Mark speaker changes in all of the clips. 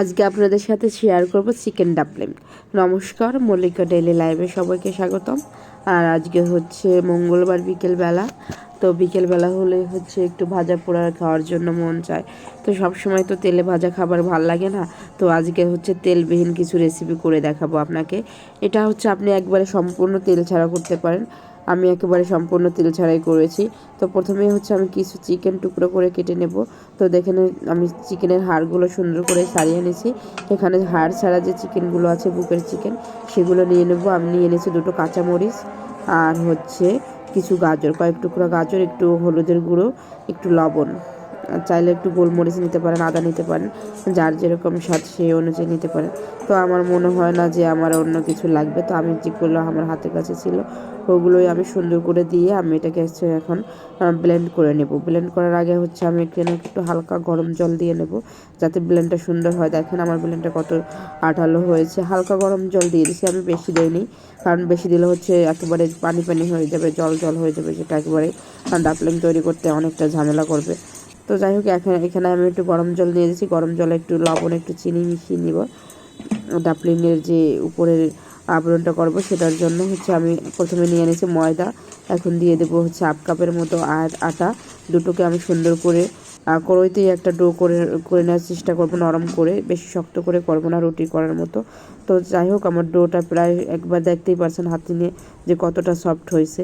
Speaker 1: আজকে আপনাদের সাথে শেয়ার করব চিকেন ডাপলিং নমস্কার, মল্লিকা ডেলি লাইভে সবাইকে স্বাগতম। আর আজকে হচ্ছে মঙ্গলবার বিকেলবেলা। তো বিকেলবেলা হলে হচ্ছে একটু ভাজা পোড়া খাওয়ার জন্য মন চায়। তো সব সময় তো তেলে ভাজা খাবার ভালো লাগে না। তো আজকে হচ্ছে তেলবিহীন কিছু রেসিপি করে দেখাবো আপনাকে। এটা হচ্ছে আপনি একবারে সম্পূর্ণ তেল ছাড়া করতে পারেন। আমি একেবারে সম্পূর্ণ তেল ছাড়াই করেছি। তো প্রথমেই হচ্ছে আমি কিছু চিকেন টুকরো করে কেটে নেব। তো দেখেন, আমি চিকেনের হাড়গুলো সুন্দর করে সারিয়ে নিয়েছি। এখানে হাড় ছাড়া যে চিকেনগুলো আছে, বুকের চিকেন সেগুলো নিয়ে নেব। আমি নিয়ে এনেছি দুটো কাঁচামরিচ আর হচ্ছে কিছু গাজর, কয়েক টুকরো গাজর, একটু হলুদের গুঁড়ো, একটু লবণ। চাইলে একটু গোলমরিচ নিতে পারেন, আদা নিতে পারেন, যার যেরকম স্বাদ সেই অনুযায়ী নিতে পারেন। তো আমার মনে হয় না যে আমার অন্য কিছু লাগবে। তো আমি যেগুলো আমার হাতের কাছে ছিল, ওগুলোই আমি সুন্দর করে দিয়ে আমি এটাকে হচ্ছে এখন ব্লেন্ড করে নেব। ব্লেন্ড করার আগে হচ্ছে আমি এখানে একটু হালকা গরম জল দিয়ে নেব, যাতে ব্লেন্ডটা সুন্দর হয়। দেখেন আমার ব্লেন্ডটা কত আঠালো হয়েছে। হালকা গরম জল দিয়ে দিয়েছি আমি বেশি দিইনি, কারণ বেশি দিলে হচ্ছে একেবারে পানি পানি হয়ে যাবে, জল জল হয়ে যাবে যেটা একেবারে ডাপলিং তৈরি করতে অনেকটা ঝামেলা করবে। তো যাই হোক, এখন এখানে আমি একটু গরম জল দিয়ে দিয়েছি। গরম জলে একটু লবণ, একটু চিনি মিশিয়ে নিব। ডাপলিংয়ের যে উপরের আবরণটা করব, সেটার জন্য হচ্ছে আমি প্রথমে নিয়ে নিয়েছি ময়দা। এখন দিয়ে দেবো হচ্ছে হাফ কাপের মতো আর আটা। দুটোকে আমি সুন্দর করে কড়াইতেই একটা ডো করে করে নেওয়ার চেষ্টা করব, নরম করে। বেশি শক্ত করে করব না, রুটি করার মতো। তো যাই হোক, আমার ডোটা প্রায় একবার দেখতেই পারছেন হাতে নিয়ে যে কতটা সফট হয়েছে।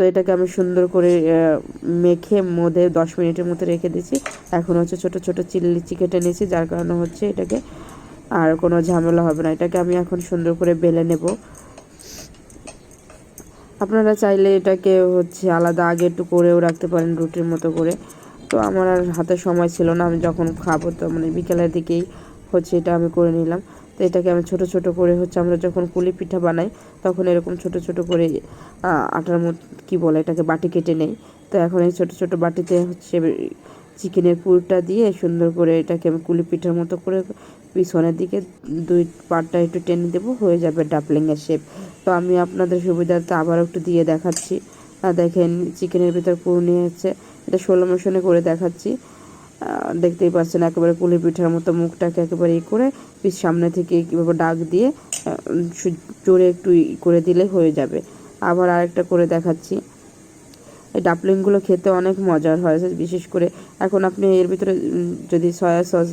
Speaker 1: তো এটাকে আমি সুন্দর করে মেখে মধ্যে দশ মিনিটের মতো রেখে দিয়েছি। এখন হচ্ছে ছোট ছোট চিল্লি চিকেনটা নিয়েছি, যার কারণে হচ্ছে এটাকে আর কোনো ঝামেলা হবে না। এটাকে আমি এখন সুন্দর করে বেলে নেব। আপনারা চাইলে এটাকে হচ্ছে আলাদা আগে একটু করেও রাখতে পারেন, রুটির মতো করে। তো আমার আর হাতে সময় ছিল না, আমি যখন খাব তো মানে বিকেলের দিকেই হচ্ছে এটা আমি করে নিলাম। তো এটাকে আমি ছোট ছোট করে হচ্ছে আমরা যখন কুলি পিঠা বানাই, তখন এরকম ছোট ছোট করে আটার মতো, কী বলে এটাকে, বাটি কেটে নেই। তো এখন এই ছোট ছোট বাটিতে হচ্ছে চিকেনের পুরটা দিয়ে সুন্দর করে এটাকে আমি কুলি পিঠার মতো করে পিছনের দিকে দুই পাটটা একটু টেনে দেবো, হয়ে যাবে ডাপলিংয়ের শেপ তো আমি আপনাদের সুবিধার্থে আবার একটু দিয়ে দেখাচ্ছি। দেখেন, চিকেনের ভিতর পুর নিয়ে হচ্ছে, এটা ষোলো মোশনে করে দেখাচ্ছি। দেখতেই পাচ্ছেন, একেবারে কুলি পিঠার মতো মুখটাকে একেবারে ই করে সামনে থেকে কীভাবে ডাক দিয়ে জোরে একটু ই করে দিলে হয়ে যাবে। আবার আরেকটা করে দেখাচ্ছি। এই ডাপলিংগুলো খেতে অনেক মজার হয় বিশেষ করে এখন আপনি এর ভিতরে যদি সয়া সস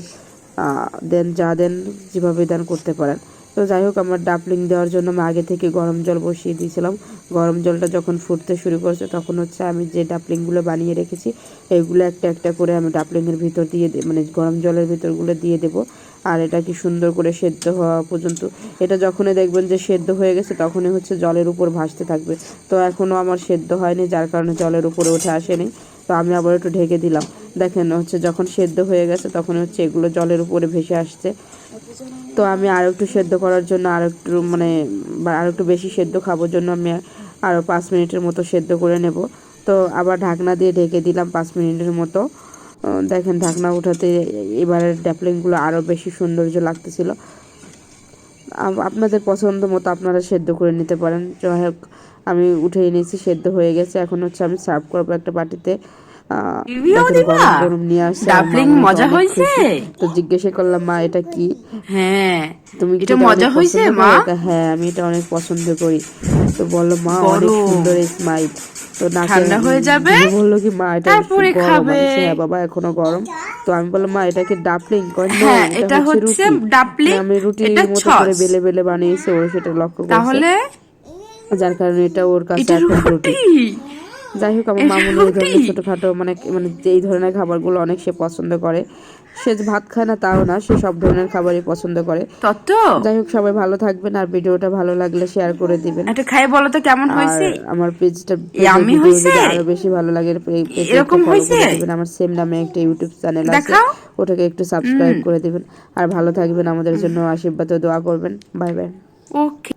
Speaker 1: দেন, যা দেন, যেভাবে দান করতে পারেন। তো যাই হোক, আমার ডাপলিং দেওয়ার জন্য আমি আগে থেকে গরম জল বসিয়ে দিয়েছিলাম। গরম জলটা যখন ফুটতে শুরু করছে, তখন হচ্ছে আমি যে ডাপলিংগুলো বানিয়ে রেখেছি, এগুলো একটা একটা করে আমি ডাপলিংয়ের ভিতর দিয়ে মানে গরম জলের ভিতরগুলো দিয়ে দেবো। আর এটা কি সুন্দর করে সেদ্ধ হওয়া পর্যন্ত। এটা যখনই দেখবেন যে সেদ্ধ হয়ে গেছে, তখনই হচ্ছে জলের উপর ভাসতে থাকবে। তো এখনও আমার সেদ্ধ হয়নি, যার কারণে জলের উপরে উঠে আসেনি। তো আমি আবার একটু ঢেকে দিলাম। দেখেন হচ্ছে যখন সেদ্ধ হয়ে গেছে তখন হচ্ছে এগুলো জলের উপরে ভেসে আসছে। তো আমি আর একটু সেদ্ধ করার জন্য আর একটু মানে আর একটু বেশি সেদ্ধ খাবার জন্য আমি আরও পাঁচ মিনিটের মতো সেদ্ধ করে নেব। তো আবার ঢাকনা দিয়ে ঢেকে দিলাম পাঁচ মিনিটের মতো। দেখেন ঢাকনা উঠাতে এবারের ড্যাপলিংগুলো আরও বেশি সৌন্দর্য লাগতেছিল। আপনাদের পছন্দ মতো আপনারা সেদ্ধ করে নিতে পারেন। যাই হোক, আমি উঠেই নিয়েছি সেদ্ধ হয়ে গেছে। এখন হচ্ছে আমি সার্ভ করব একটা বাটিতে।
Speaker 2: মজা হয়েছে?
Speaker 1: তো জিজ্ঞাসা করলাম মা এটা কি?
Speaker 2: হ্যাঁ।
Speaker 1: তুমি
Speaker 2: এটা মজা হয়েছে মা?
Speaker 1: হ্যাঁ আমি এটা অনেক পছন্দ করি। তো বলল মা অনেক সুন্দর স্মাইল তো
Speaker 2: ঠান্ডা হয়ে যাবে?
Speaker 1: বলল কি মা এটা
Speaker 2: তারপরে খাবে।
Speaker 1: হ্যাঁ বাবা এখনও গরম। তো আমি বললাম মা এটা কি ডাপলিং কয় না
Speaker 2: হ্যাঁ এটা হচ্ছে ডাপলিং
Speaker 1: আমি রুটির মতো করে বেলে বেলে বানিয়েছি ও সেটা লক্ষ্য করছে।
Speaker 2: তাহলে?
Speaker 1: যার কারণে এটা ওর কাছে এখন রুটি। যাই হোক আমার মামুনি এই ধরনের ছোটোখাটো মানে মানে এই ধরনের খাবারগুলো অনেক সে পছন্দ করে। সে ভাত খায় না তাও না সে সব ধরনের খাবারই পছন্দ করে। যাই হোক সবাই ভালো থাকবেন আর ভিডিওটা ভালো লাগলে শেয়ার করে দিবেন।
Speaker 2: এটা খাই বলো তো কেমন হয়েছে?
Speaker 1: আমার পেজটা
Speaker 2: আমি হয়েছে?
Speaker 1: আরও বেশি ভালো লাগে
Speaker 2: এরকম হয়েছে?
Speaker 1: আমার সেম নামে একটা ইউটিউব চ্যানেল আছে। ওটাকে একটু সাবস্ক্রাইব করে দিবেন। আর ভালো থাকবেন আমাদের জন্য আশীর্বাদ ও দোয়া করবেন। Bye bye
Speaker 2: okay